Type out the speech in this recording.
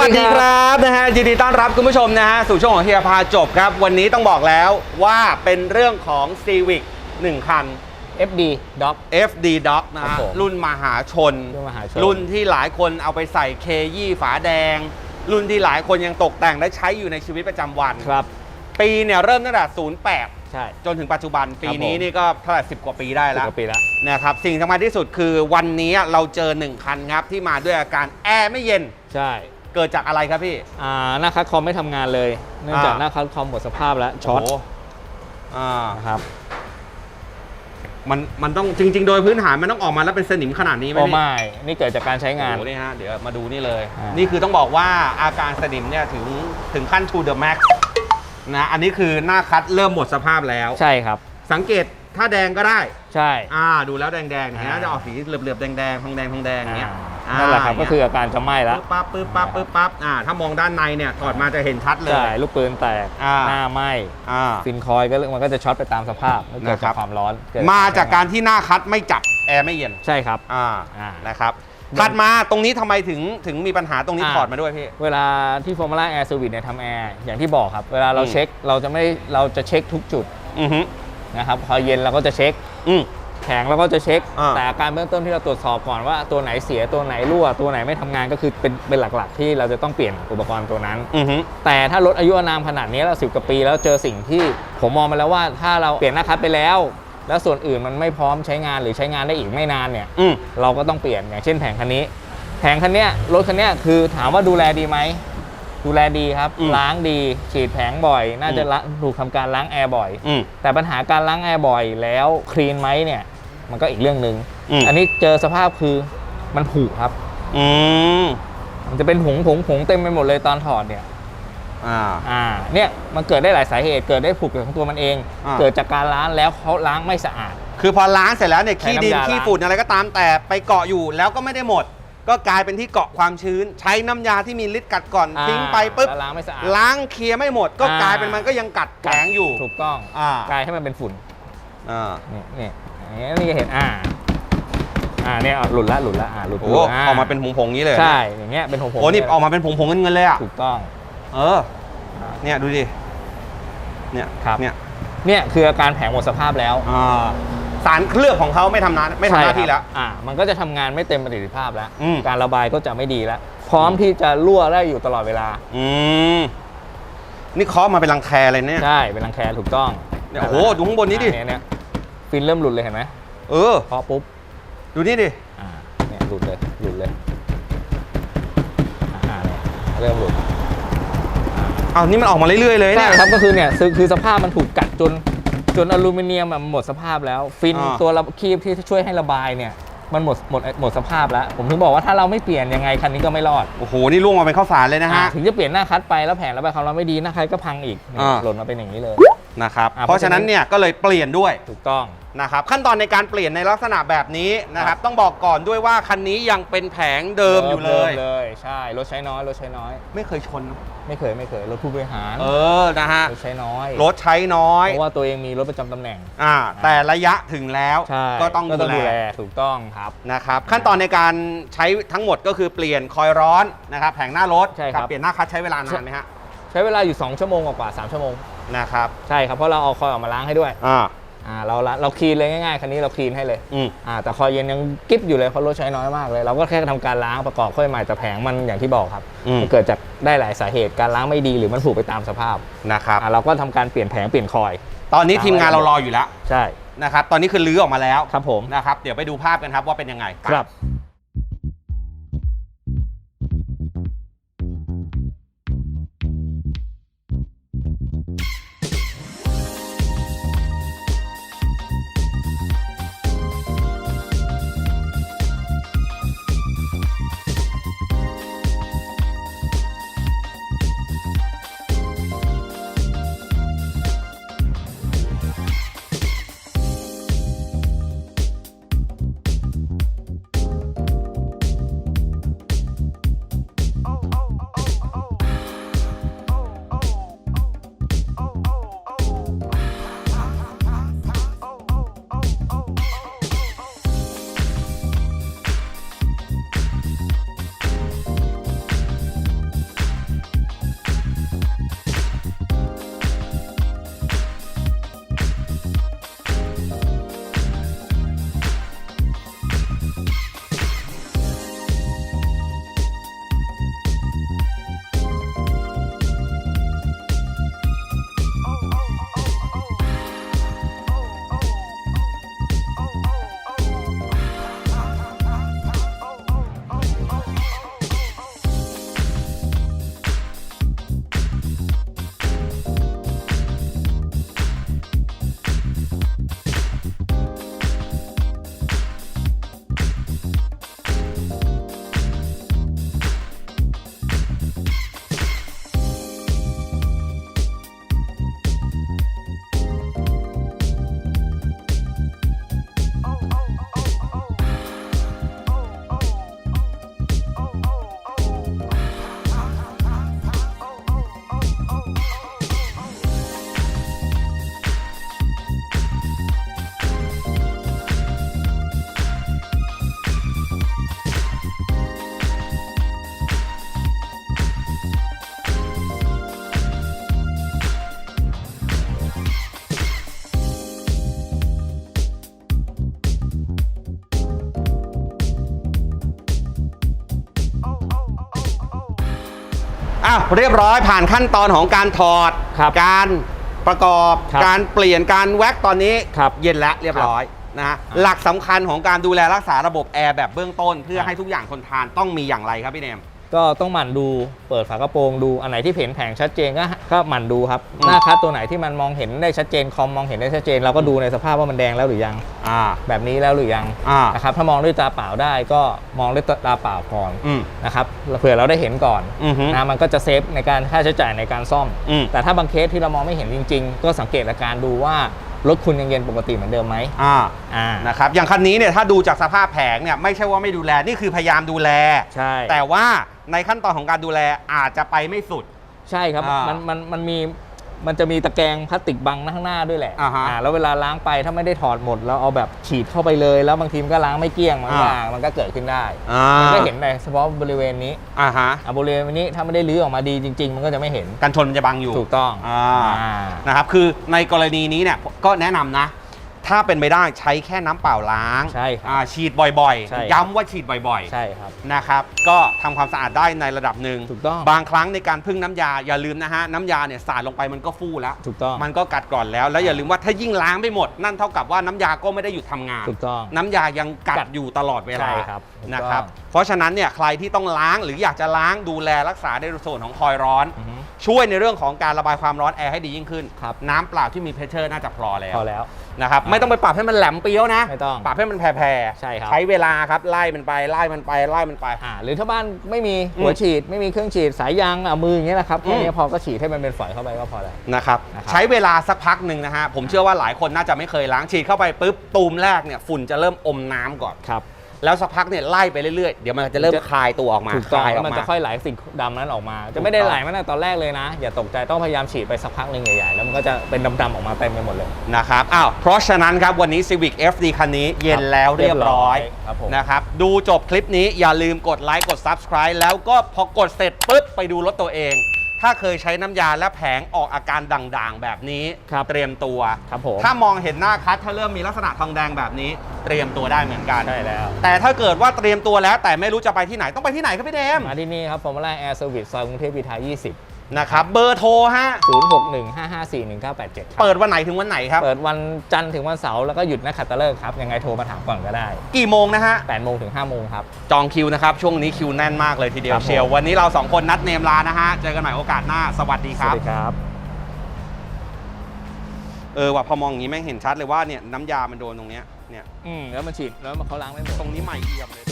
วัสดีครับนะฮะยินดีต้อนรับคุณผู้ชมนะฮะสู่ช่วงของเฮียพาจบครับ วันนี้ต้องบอกแล้วว่าเป็นเรื่องของ Civic 1 คัน FD Doc FD Doc นะครัฮะบผมรุ่นมหาชน รุ่นมหาชน รุ่นที่หลายคนเอาไปใส่เคยี่ฝาแดง รุ่นที่หลายคนยังตกแต่งและใช้อยู่ในชีวิตประจำวัน ครับ ปีเนี่ยเริ่มตั้งแต่08 ใช่ จนถึงปัจจุบันปีครับผมนี้นี่ก็เท่าไหร่10กว่าปีได้สิบแล้ว กว่าปีแล้ว นะครับสิ่งสำคัญที่สุดคือวันนี้เราเจอ1คันครับที่มาด้วยอาการแอร์ไม่เย็น ใช่ เกิดจากอะไรครับพี่ อ่าหน้าคัดคอมไม่ทำงานเลย เนื่องจากอ่า หน้าคัดคอมหมดสภาพแล้วช็อตโโหอ่านะครับมันมันต้องจริง ๆ โดยพื้นฐานมันต้องออกมาแล้วเป็นสนิมขนาดนี้ไหมโอ้พี่ ไม่นี่เกิดจากการใช้งาน โอ้โหนี่ฮะ เดี๋ยวมาดูนี่เลย อ่านี่นี่คือต้องบอกว่าอาการสนิมเนี่ยถึงถึงขั้น to the max นะอันนี้คือหน้าคัดเริ่มหมดสภาพแล้ว ใช่ครับ สังเกตถ้าแดงก็ได้ ใช่ อ่า ดูแล้วแดงๆเนี่ยอ่า จะออกสีเหลือบๆแดงๆทองแดงทองแดงอย่างเงี้ย อ่า นั่นแหละครับาก็คืออาการจะไหม้แล้วปึ๊บปั๊บปึ๊บปั๊บปึ๊บปั๊บอ่าถ้ามองด้านในเนี่ยถอดมาจะเห็นชัดเลย ใช่ลูกปืนแตกอ่า หน้าไหม้อ่าฟินคอยก็มันก็จะช็อตไปตามสภาพแล้วเกิดนะครัจาบกความร้อนเดมาจากการที่หน้าคัดไม่จับแอร์ไม่เย็นใช่ครับ อ่าอ่านะครับถัดมาตรงนี้ทำไมถึงถึงมีปัญหาตรงนี้อ่า ถอดมาด้วยพี่ เวลาที่ฟอร์มูล่าแอร์สวิตเนี่ยทำแอร์อย่างที่บอกครับ เวลาเราอืม เช็คเราจะไม่เราจะเช็คทุกจุดอือฮึนะครับพอเย็นเราก็จะเช็ค อืม แข็งเราก็จะเช็ค อ่า แต่อาการเบื้องต้นที่เราตรวจสอบก่อนว่าตัวไหนเสียตัวไหนรั่ว ตัวไหนไม่ทำงานก็คือเป็นเป็นหลักๆ ที่เราจะต้องเปลี่ยนอุปกรณ์ตัวนั้น อือฮึ แต่ถ้ารถอายุอานามขนาดนี้แล้วสิบกว่าปีแล้วเจอสิ่งที่ผมมองมาแล้วว่าถ้าเราเปลี่ยนหน้าคัดไปแล้ว แล้วส่วนอื่นมันไม่พร้อมใช้งานหรือใช้งานได้อีกไม่นานเนี่ย อืม เราก็ต้องเปลี่ยนอย่างเช่นแผงคันนี้ แผงคันเนี้ยรถคันเนี้ยคือถามว่าดูแลดีไหมดูแลดีครับ อืมล้างดีฉีดแผงบ่อย น่าจะอืม ละถูกทำการล้างแอร์บ่อย อืม แต่ปัญหาการล้างแอร์บ่อยแล้วคลีนไหมเนี่ย มันก็อีกเรื่องหนึ่งอืมอันนี้เจอสภาพคือมันผุครับ อืมมันจะเป็นผงผงผงเต็มไปหมดเลยตอนถอดเนี่ย อ่า อ่า เนี่ยมันเกิดได้หลายสาเหตุ เกิดได้ผุของตัวมันเอง อ่า เกิดจากการล้างแล้วเขาล้างไม่สะอาด คือพอล้างเสร็จแล้วเนี่ยใช้ขี้ดินน้ำยาขี้ล้าง ฝุ่นอะไรก็ตามแต่ไปเกาะอยู่แล้วก็ไม่ได้หมด ก็กลายเป็นที่เกาะความชื้น ใช้น้ำยาที่มีฤทธิ์กัดก่อนอ่าทิ้งไปปุ๊บ แล้วล้างไม่สะอาด ล้างเคลียร์ไม่หมด ก็อ่ากลายเป็นมันก็ยังกัดแข็งอยู่ ถูกต้องอ่า กลายให้มันเป็นฝุ่นอ่านี่นี่อย่างเงี้ย นี่ก็เห็นอ่าอ่าเนี่ยหลุดละหลุดละอ่าหลุดโอ้หลุดออกมาเป็นผงๆนี้เลยใช่อย่างเงี้ยเป็นผงผงโอ้นี่ออกมาเป็นผงๆเงินๆเลยอะถูกต้อง เออ เนี่ยดูดิเนี่ยครับเนี่ยเนี่ยคืออาการแผงหมดสภาพแล้วอ่าสารเคลือบของเขาไม่ทำงานไม่ทำหน้าที่แล้วใช่ครับอ่า มันก็จะทำงานไม่เต็มประสิทธิภาพแล้วอืมการระบายก็จะไม่ดีแล้ว พร้อมที่จะรั่วได้อยู่ตลอดเวลา อืม นี่เคาะมาเป็นรังแคเลยเนี่ย ใช่ เป็นรังแคถูกต้อง เนี่ยโอ้โหดูข้างบนนี้ดิอ่าเนี่ยเนี่ย ฟินเริ่มหลุดเลยเห็นไหมเออ พอปุ๊บดูนี่ดิ อ่าเนี่ยหลุดเลยหลุดเลยอ่าเนี่ยเริ่มหลุดเอานี่มันออกมาเรื่อยๆเลยใช่เนี่ย ครับก็คือเนี่ยคือคือสภาพมันถูกกัดจนจนอลูมิเนียมอะมันหมดสภาพแล้ว ฟินอ่า ตัวระคีบที่ช่วยให้ระบายเนี่ยมันหมดหมดหมดสภาพแล้ว ผมถึงบอกว่าถ้าเราไม่เปลี่ยนยังไงคันนี้ก็ไม่รอด โอ้โห นี่ล่วงมาเป็นข้าวสารเลยนะฮะอ่าถึงจะเปลี่ยนหน้าคัดไปแล้วแผงระบายความร้อนไม่ดีหน้าคัดก็พังอีกเนี่ยอ่า หล่นมาเป็นอย่างนี้เลย นะครับอ่าเพราะฉะนั้นเนี่ยก็เลยเปลี่ยนด้วยถูกต้อง นะครับขั้นตอนในการเปลี่ยนในลักษณะแบบนี้นะครับต้องบอกก่อนด้วยว่าคันนี้ยังเป็นแผงเดิมอยู่เลยเลยใช่รถใช้น้อยรถใช้น้อย ไม่เคยชนนะไม่เคยไม่เคยรถผู้บริหารเออนะฮะรถใช้น้อยรถใช้น้อย เพราะว่าตัวเองมีรถประจำตำแหน่งอ่าแต่ระยะถึงแล้วใช่ก็ต้องก็ต้องดูดูแลแลถูกต้องครับ นะครับขั้นตอนในการใช้ทั้งหมดก็คือเปลี่ยนคอยล์ร้อนนะครับแผงหน้ารถใช่ครับกัเปลี่ยนหน้าคัดใช้เวลานานไหมฮะ ใช้เวลาอยู่ 2 ชั่วโมงกว่าๆ3ชั่วโมง นะครับใช่ครับเพราะเราเอาคอยออกมาล้างให้ด้วยอ่าอ่าเราละเราคลีนเลยง่ายๆคันนี้เราคลีนให้เลยอืมอ่าแต่คอยเย็นยังกิ๊บอยู่เลยเพราะรถใช้น้อยมากเลย เราก็แค่ทำการล้างประกอบค่อยใหม่แต่แผงมันอย่างที่บอกครับอืมมันเกิดจากได้หลายสาเหตุการล้างไม่ดีหรือมันผูกไปตามสภาพนะครับอ่าเราก็ทำการเปลี่ยนแผงเปลี่ยนคอย ตอนนี้ทีมงานเรารออยู่แล้วใช่นะครับตอนนี้คือลื้อออกมาแล้วครับผมนะครับเดี๋ยวไปดูภาพกันครับว่าเป็นยังไงครับ อะเรียบร้อยผ่านขั้นตอนของการถอด ครับการประกอบครับการเปลี่ยนการแว็กตอนนี้ครับเย็นแล้วเรียบร้อยนะฮะครับหลักสำคัญของการดูแลรักษาระบบแอร์แบบเบื้องต้น เพื่อครับ ให้ทุกอย่างทนทานต้องมีอย่างไรครับพี่เนม ก็ต้องหมั่นดูเปิดฝากระโปรงดูอันไหนที่เห็นแผงชัดเจนก็ก็หมั่นดูครับอืมหน้าคัดตัวไหนที่มันมองเห็นได้ชัดเจนคอมมองเห็นได้ชัดเจน เราก็ดูในสภาพว่ามันแดงแล้วหรือยัง อ่า แบบนี้แล้วหรือยังอ่านะครับถ้ามองด้วยตาเปล่าได้ก็มองด้วยตาเปล่าก่อนอืม นะครับเผื่อเราได้เห็นก่อนอือฮึนะมันก็จะเซฟในการค่าใช้จ่ายในการซ่อม อืม แต่ถ้าบางเคสที่เรามองไม่เห็นจริง ๆ ก็สังเกตอาการดูว่า รถคุณยังเย็นปกติเหมือนเดิมไหมอ่าอ่า นะครับอย่างคันนี้เนี่ยถ้าดูจากสภาพแผงเนี่ยไม่ใช่ว่าไม่ดูแลนี่คือพยายามดูแล ใช่ แต่ว่าในขั้นตอนของการดูแลอาจจะไปไม่สุด ใช่ครับ อ่ามัมันมันมันมี มันจะมีตะแกรงพลาสติกบังข้างหน้าด้วยแหละอ่าฮะแล้วเวลาล้างไปถ้าไม่ได้ถอดหมดแล้วเอาแบบฉีดเข้าไปเลย แล้วบางทีมันก็ล้างไม่เกลี้ยงมันก็อ่ามันก็เกิดขึ้นได้อ่ามันก็เห็นในเฉพาะบริเวณนี้อ่าฮะอะบริเวณนี้ถ้าไม่ได้รื้อออกมาดีจริง ๆ มันก็จะไม่เห็นกันชนมันจะบังอยู่ถูกต้องอ่าอ่านะครับคือในกรณีนี้เนี่ยก็แนะนำนะ ถ้าเป็นไปได้ใช้แค่น้ำเปล่าล้างใช่ครับอ่าฉีดบ่อยใช่ ๆ ย้ำว่าฉีดบ่อยใช่ครับ ๆนะครับ ก็ทำความสะอาดได้ในระดับหนึ่งถูกต้อง บางครั้งในการพึ่งน้ำยาอย่าลืมนะฮะน้ำยาเนี่ยสาดลงไปมันก็ฟู่แล้ว ถูกต้องมันก็กัดก่อนแล้วแล้วอย่าลืมว่าถ้ายิ่งล้างไม่หมด นั่นเท่ากับว่าน้ำยาก็ไม่ได้หยุดทำงาน ถูกต้อง น้ำยายังกักัดดอยู่ตลอดเวลาใช่ครับถูกต้องนะครับ เพราะฉะนั้นเนี่ยใครที่ต้องล้างหรืออยากจะล้างดูแลรักษาในส่วนของคอยร้อน อือฮึ ช่วยในเรื่องของการระบายความร้อนแอร์ให้ดียิ่งขึ้น ครับ น้ำเปล่าที่มีเพชเชอร์น่าจะพอแล้วพอแล้ว นะครับอ่าไม่ต้องไปปรับให้มันแหลมเปรี้ยวนะ ไม่ต้องปรับให้มันแผ่ๆใช่ครับ ใช้เวลาครับไล่มันไปไล่มันไปไล่มันไป อ่าหรือถ้าบ้านไม่มีอืมหัวฉีดไม่มีเครื่องฉีดสายยางอะมืออย่างเงี้ยนะครับแค่อืนี้ม พอก็ฉีดให้มันเป็นฝอยเข้าไปก็พอแล้ว นะครับนะครับ ใช้เวลาสักพักหนึ่งนะฮะผมเชื่อว่าหลายคนน่าจะไม่เคยล้างฉีดเข้าไปปุ๊บตูมแรกเนี่ยฝุ่นจะเริ่มอมน้ำก่อน ครับ แล้วสักพักเนี่ยไล่ไปเรื่อยๆ เดี๋ยวมันจะเริ่มจะคลายตัวออกมาถูกต้องคลายอแล้อวกมันมา จะค่อยไหลสิ่งดำนั้นออกมาถูจะกไม่ได้ต้องไหลมาตั้งแต่ตอนแรกเลยนะ อย่าตกใจต้องพยายามฉีดไปสักพักหนึ่งใหญ่ๆ แล้วมันก็จะเป็นดำๆออกมาเต็มไปหมดเลย นะครับ อ้าว เพราะฉะนั้นครับ วันนี้ Civic FD คันนี้เย็นแล้วเรียบร้อยครับผม นะครับ ดูจบคลิปนี้อย่าลืมกดไลค์ กด Subscribe แล้วก็พอกดเสร็จปุ๊บ ไปดูรถตัวเอง ถ้าเคยใช้น้ำยาและแผงออกอาการด่างๆ แบบนี้ครับ เตรียมตัว ครับผมถ้ามองเห็นหน้าคัดถ้าเริ่มมีลักษณะทองแดงแบบนี้ เตรียมตัวได้เหมือนกัน ใช่แล้ว แต่ถ้าเกิดว่าเตรียมตัวแล้วแต่ไม่รู้จะไปที่ไหนต้องไปที่ไหนครับพี่เดม มาที่นี่ครับ Formula Air Service ซอยกรุงเทพวิทา 20 นะครับเบอร์โทรฮะ0615541987ครับเปิดวันไหนถึงวันไหนครับ เปิดวันจันทร์ถึงวันเสาร์แล้วก็หยุดนักขัตฤกษ์ครับ ยังไงโทรมาถามก่อนก็ได้กี่โมงนะฮะ 8โมงถึง5โมงครับ จองคิวนะครับ ช่วงนี้คิวแน่นมากเลยทีเดียควรับผม เชียว วันนี้เราสองคนนัดเนมลานะฮะ เจอกันใหม่โอกาสหน้า สวัสดีสควัรัสบ ดีครับ เออว่ะพอมองอย่างนี้แม่งเห็นชัดเลยว่าเนี่ยน้ำยามันโดนตรงเนี้ยเนี่ยอืมแล้วมันฉีดแล้วมันเขาล้างไม่หมด ตรงนี้ใหม่เอี่ยมเลย